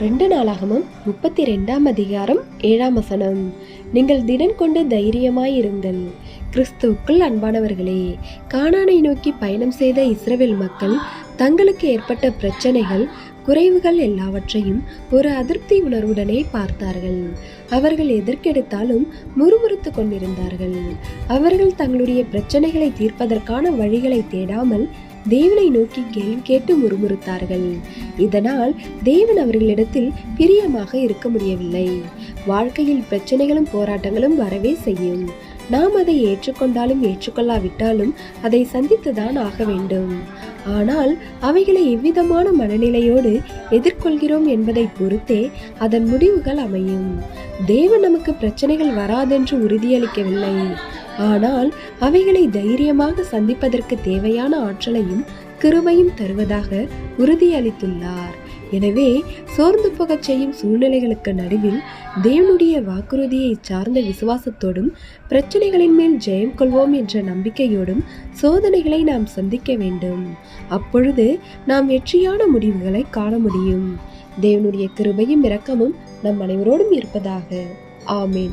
ரெண்டு நாளாகமும் முப்பத்தி ரெண்டாம் அதிகாரம் ஏழாம் வசனம். நீங்கள் திடன் கொண்டு தைரியமாயிருங்கள். கிறிஸ்துவுக்குள் அன்பானவர்களே கானானை நோக்கி பயணம் செய்த இஸ்ரவேல் மக்கள் தங்களுக்கு ஏற்பட்ட பிரச்சனைகள் குறைவுகள் எல்லாவற்றையும் ஒரு அதிருப்தி உணர்வுடனே பார்த்தார்கள். அவர்கள் எதற்கெடுத்தாலும் முறுமுறுத்து கொண்டிருந்தார்கள். அவர்கள் தங்களுடைய பிரச்சனைகளை தீர்ப்பதற்கான வழிகளை தேடாமல் தேவனை நோக்கி கேள்வி கேட்டு முறுமுறுத்தார்கள். இதனால் தேவன் அவர்களிடத்தில் பிரியமாக இருக்க முடியவில்லை. வாழ்க்கையில் பிரச்சனைகளும் போராட்டங்களும் வரவே செய்யும். நாம் அதை ஏற்றுக்கொண்டாலும் ஏற்றுக்கொள்ளாவிட்டாலும் அதை சந்தித்துதான் ஆக வேண்டும். ஆனால் அவைகளை எவ்விதமான மனநிலையோடு எதிர்கொள்கிறோம் என்பதை பொறுத்தே அதன் முடிவுகள் அமையும். தேவன் நமக்கு பிரச்சனைகள் வராதென்று உறுதியளிக்கவில்லை. ஆனால் அவைகளை தைரியமாக சந்திப்பதற்கு தேவையான ஆற்றலையும் கிருபையும் தருவதாக உறுதியளித்துள்ளார். எனவே சோர்ந்து போகச் செய்யும் சூழ்நிலைகளுக்கு நடுவில் தேவனுடைய வாக்குறுதியை சார்ந்த விசுவாசத்தோடும் பிரச்சனைகளின் மேல் ஜெயம் கொள்வோம் என்ற நம்பிக்கையோடும் சோதனைகளை நாம் சந்திக்க வேண்டும். அப்பொழுது நாம் வெற்றியான முடிவுகளை காண முடியும். தேவனுடைய கிருபையும் இரக்கமும் நம் அனைவரோடும் இருப்பதாக. ஆமேன்.